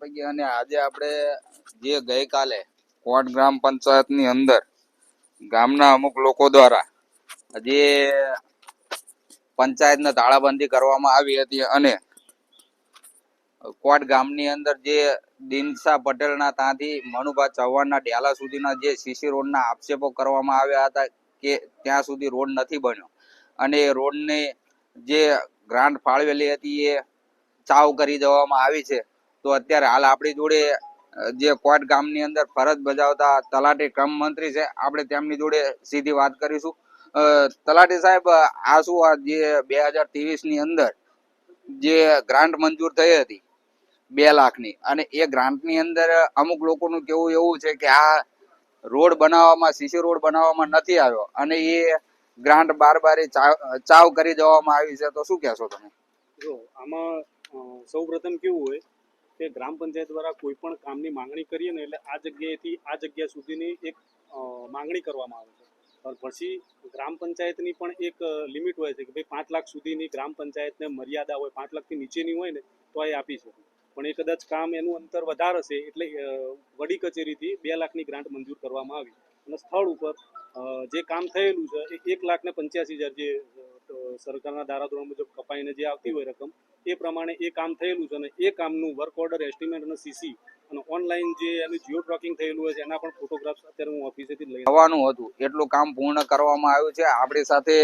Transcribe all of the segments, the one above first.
વાગે અને આજે આપણે જે ગઈકાલે કોટ ગ્રામ પંચાયતની અંદર ગામના અમુક લોકો દ્વારા જે પંચાયતને તાળાબંધી કરવામાં આવી હતી અને કોટ ગામની અંદર જે દિનસા પટેલના ત્યાંથી મનુભા ચૌહાણના ડેલા સુધીના જે સીસી રોડના આક્ષેપો કરવામાં આવ્યા હતા કે ત્યાં સુધી રોડ નથી બન્યો. અને એ રોડને જે ગ્રાન્ટ ફાળવેલી હતી એ ચાવ કરી દેવામાં આવી છે. તો અત્યારે હાલ આપણી જોડે જે કોટ ગામની અંદર ફરજ બજાવતા તલાટી ક્રમ મંત્રી છે, આપણે તેમની જોડે સીધી વાત કરીશું. તલાટી સાહેબ આ શું આ જે બે હજારની અંદર જે ગ્રાન્ટ મંજૂર થઈ હતી, બે લાખની, અને એ ગ્રાન્ટની અંદર અમુક લોકોનું કેવું એવું છે કે આ રોડ બનાવવામાં, સીસી રોડ બનાવવામાં નથી આવ્યો, અને એ ગ્રાન્ટ બાર બાર ચાવ કરી દેવામાં આવી છે. તો શું કહેશો તમે? જો, આમાં સૌ પ્રથમ કેવું હોય કે ગ્રામ પંચાયત દ્વારા કોઈ પણ કામની માંગણી કરીએ ને એટલે આ જગ્યાએથી આ જગ્યા સુધીની એક માંગણી કરવામાં આવે છે. પછી ગ્રામ પંચાયતની પણ એક લિમિટ હોય છે કે ભાઈ પાંચ લાખ સુધીની ગ્રામ પંચાયતને મર્યાદા હોય, પાંચ લાખથી નીચેની હોય ને તો એ આપી શકે. પણ એ કદાચ કામ એનું અંતર વધારે હશે એટલે વડી કચેરીથી બે લાખની ગ્રાન્ટ મંજૂર કરવામાં આવી. અને સ્થળ ઉપર જે કામ થયેલું છે એ એક લાખ ને પંચ્યાસી હજાર જે સરકારના ધારાધોરણ મુજબ કપાઈને જે આવતી હોય રકમ એ પ્રમાણે એ કામ થયેલું છે અને એ કામનું વર્ક ઓર્ડર એસ્ટિમેટ અને સીસી અને ઓનલાઈન જે એનું જીઓ ટ્રેકિંગ થયેલું હોય છે એના પણ ફોટોગ્રાફ્સ અત્યારે હું ઓફિસેથી લઈ આવવાનું હતું. એટલું કામ પૂર્ણ કરવામાં આવ્યું છે. આપણી સાથે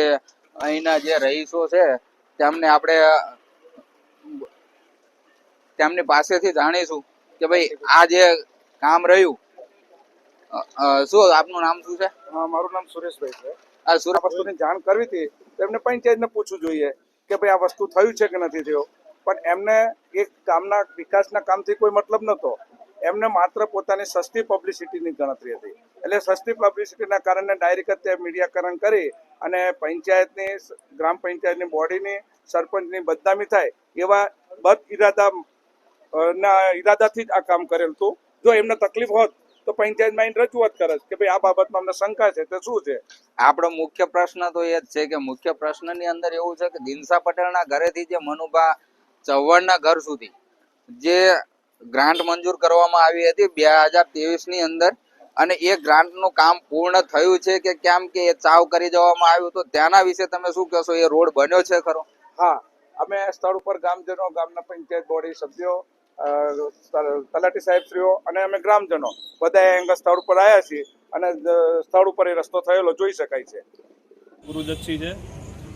અહીંના જે રહીશો છે તેમને આપણે તેમની પાસેથી જાણીશું કે ભાઈ આ જે કામ રહ્યું. શું આપનું નામ શું છે? મારું નામ સુરેશભાઈ છે. આ સુરેશ વસ્તુની જાણ કરવી હતી. તેમને એમને પંચાયતને પૂછવું જોઈએ. કે ભાઈ આ વસ્તુ થયું છે કે નથી થયું. પણ એમને એક ગામના વિકાસના કામથી કોઈ મતલબ નહોતો. એમને માત્ર પોતાની સસ્તી પબ્લિસિટીની ગણતરી હતી. એટલે સસ્તી પબ્લિસિટીના કારણે ડાયરેક્ટ તે મીડિયાકરણ કરી અને પંચાયતની, ગ્રામ પંચાયતની બોડીની, સરપંચની બદનામી થાય એવા બદ ઇરાદા ના ઈરાદાથી જ આ કામ કરેલ હતું. જો એમને તકલીફ હોત તો પંચાયતમાં આવીને રજૂઆત કરે કે ભાઈ આ બાબતમાં અમને શંકા છે તે શું છે? આપણો મુખ્ય પ્રશ્ન તો એ જ છે કે મુખ્ય પ્રશ્નની અંદર એવું છે કે દિનસા પટેલના ઘરેથી જે મનુભા ચૌહાણના ઘર સુધી જે ગ્રાન્ટ મંજૂર કરવામાં આવી હતી બે હજાર ત્રેવીસની અંદર અને એ ગ્રાન્ટનું કામ પૂર્ણ થયું છે કે કેમ કે એ ચાવ કરી દેવામાં આવ્યું તો તેના વિશે તમે શું કહેશો? એ રોડ બન્યો છે ખરો? હા અમે સ્થળ ઉપર ગામજનો ગામના પંચાયત બોડી સભ્યો તલાટી સાહેબશ્રીઓ અને અમે ગ્રામજનો બધા અંગ સ્થળ ઉપર આવ્યા છીએ અને સ્થળ ઉપર એ રસ્તો થયેલો જોઈ શકાય છે. ગુરુદત્તસિંહ છે.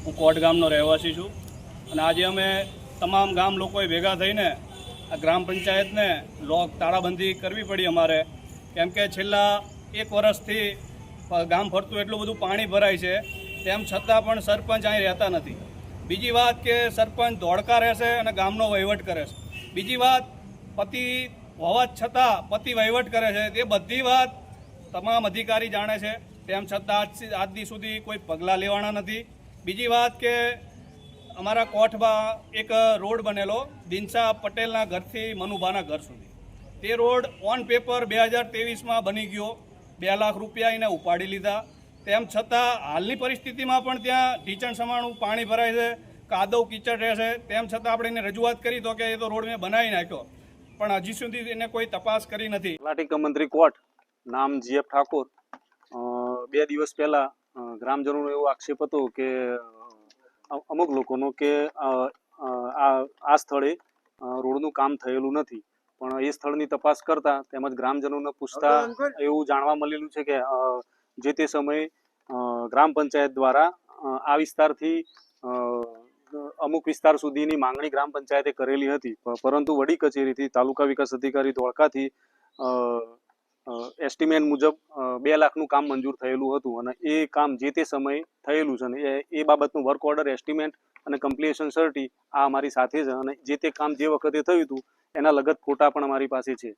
હું કોટ ગામનો રહેવાસી છું અને આજે અમે તમામ ગામ લોકોએ ભેગા થઈને આ ગ્રામ પંચાયતને લોક તાળાબંધી કરવી પડી અમારે. કેમ કે છેલ્લા એક વર્ષથી ગામ ફરતું એટલું બધું પાણી ભરાય છે, તેમ છતાં પણ સરપંચ અહીં રહેતા નથી. બીજી વાત કે સરપંચ ધોળકા રહેશે અને ગામનો વહીવટ કરે છે. બીજી વાત, પતિ હોવા છતાં પતિ વહીવટ કરે છે. તે બધી વાત તમામ અધિકારી જાણે છે. તેમ છતાં આજ આજ દી સુધી કોઈ પગલાં લેવાના નથી. બીજી વાત કે અમારા કોઠમાં એક રોડ બનેલો દિનસા પટેલના ઘરથી મનુભાના ઘર સુધી. તે રોડ ઓન પેપર બે હજાર ત્રેવીસમાં બની ગયો. બે લાખ રૂપિયા એને ઉપાડી લીધા. તેમ છતાં હાલની પરિસ્થિતિમાં પણ ત્યાં ઢીચણ સમાણું પાણી ભરાય છે. કાદવ કીચડ રહેશે. તેમ છતાં આપણે એને રજૂઆત કરી તો કે એ તો રોડ મેં બનાવી નાખ્યો. પણ હજી સુધી એને કોઈ તપાસ કરી નથી. તલાટી મંત્રી કોટ નામ જીએફ ઠાકોર. બે દિવસ પહેલા ગ્રામજનોનો એવો આક્ષેપ હતો કે અમુક લોકોનો કે આ આ સ્થળે રોડનું કામ થયેલું નથી. પણ એ સ્થળની તપાસ કરતા તેમજ ગ્રામજનોને પૂછતા એવું જાણવા મળેલું છે કે જે તે સમયે ગ્રામ પંચાયત દ્વારા આ વિસ્તારથી અમુક વિસ્તાર સુધીની માંગણી ગ્રામ પંચાયતે કરેલી હતી. પરંતુ વડી કચેરીથી તાલુકા વિકાસ અધિકારી ધોળકાથી એસ્ટિમેટ મુજબ બે લાખનું કામ મંજૂર થયેલું હતું અને એ કામ જે તે સમયે થયેલું છે અને એ બાબતનું વર્ક ઓર્ડર એસ્ટિમેટ અને કમ્પ્લીશન સર્ટી આ અમારી સાથે છે અને જે તે કામ જે વખતે થયું હતું એના લગત ફોટા પણ અમારી પાસે છે.